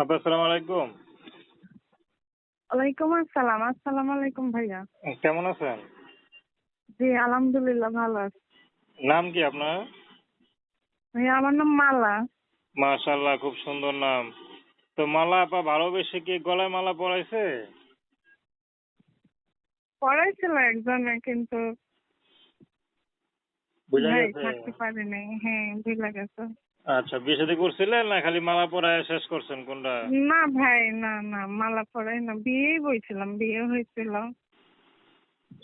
আপা আসসালামু আলাইকুম। ওয়ালাইকুম আসসালাম। আসসালামু আলাইকুম ভাইয়া। কেমন আছেন? জি আলহামদুলিল্লাহ ভালো আছি। নাম কি আপনার? ভাইয়া আমার নাম মালা। মাশাআল্লাহ খুব সুন্দর নাম। তো মালা আপা ভালোবেসে কি গলায় মালা পরাইছে? পড়াইছিল একজনে কিন্তু বুঝা গেছে? থাকতে পারি নাই হ্যাঁ ভুলে গেছে। আচ্ছা বিয়ে করছিলেন না খালি মালা পরায় শেষ করছেন কোনটা? না ভাই না না মালা পড়াই না বিয়েই বইছিলাম বিয়ে হয়েছিল।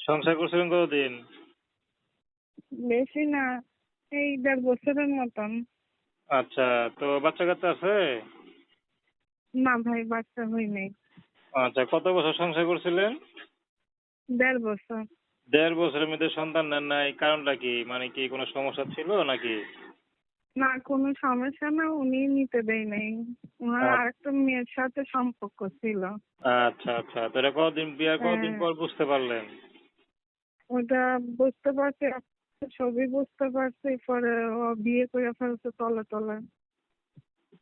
সংসার করছিলেন কতদিন? বেশি না এই দেড় বছরের মতন। আচ্ছা তো বাচ্চা কাচ্চা আছে? না ভাই বাচ্চা হই নাই। আচ্ছা কত বছর সংসার করছিলেন? দেড় বছর। দেড় বছরের মধ্যে সন্তান নেন নাই কারণটা কি? মানে কি কোনো সমস্যা ছিল নাকি? না কোনো সমস্যা না উনি নিতে দেয় নাই। ওনার আচ্ছা। আরেকটা মেয়ের সাথে সম্পর্ক ছিল। আচ্ছা আচ্ছা। তো এটা কতদিন বিয়ার কতদিন হ্যাঁ। পর বুঝতে পারলেন? ওটা বুঝতে পারছি ছবি বুঝতে পারছি পরে ও বিয়ে করে ফেলছে তলে তলে।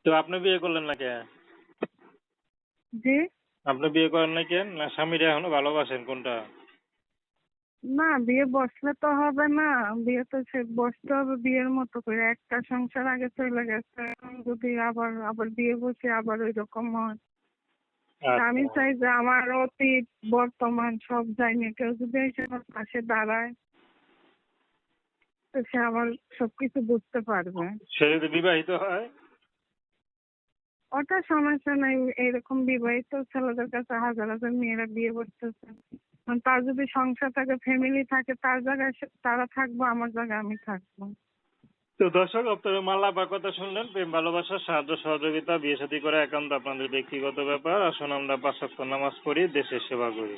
তো আপনি বিয়ে করলেন না কেন? জি? আপনি বিয়ে করেন না কেন? না স্বামীরা এখনও ভালোবাসেন কোনটা? না বিয়ে বসলে তো হবে না। বিয়ে তো সে বসতে হবে বিয়ের মতো করে। একটা সংসার আগে চলে গেছে। যদি আবার আবার বিয়ে বসে আবার ওই রকম হয় আমি আচ্ছা। চাই যে আমার অতীত বর্তমান সব জানি কেউ যদি এসে আমার পাশে দাঁড়ায় তো সে আমার সবকিছু বুঝতে পারবে। সে যদি বিবাহিত হয়? ওটা সমস্যা নাই। এরকম বিবাহিত ছেলেদের কাছে হাজার হাজার মেয়েরা বিয়ে করতেছে। তার যদি সংসার থাকে ফ্যামিলি থাকে, তার জায়গায় তারা থাকব, আমার জায়গায় আমি থাকব। তো দর্শক, আপনারা মাল্লা বা কথা শুনলেন, প্রেম, ভালোবাসা, সাহায্য, সহযোগিতা, বিয়ে সাথী করে একান্ত আপনাদের ব্যক্তিগত ব্যাপার। আসুন আমরা পাঁচ নামাজ পড়ি, দেশের সেবা করি।